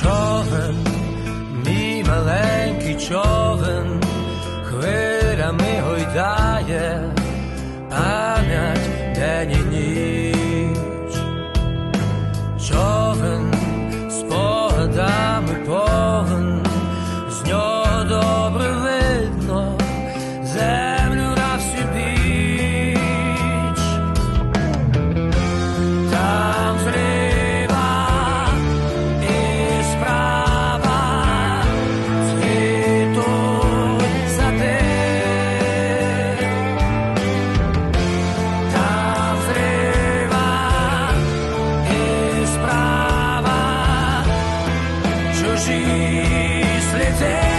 човен, мій маленький човен, хвилями гойдає пам'ять день і ніч. мыслите.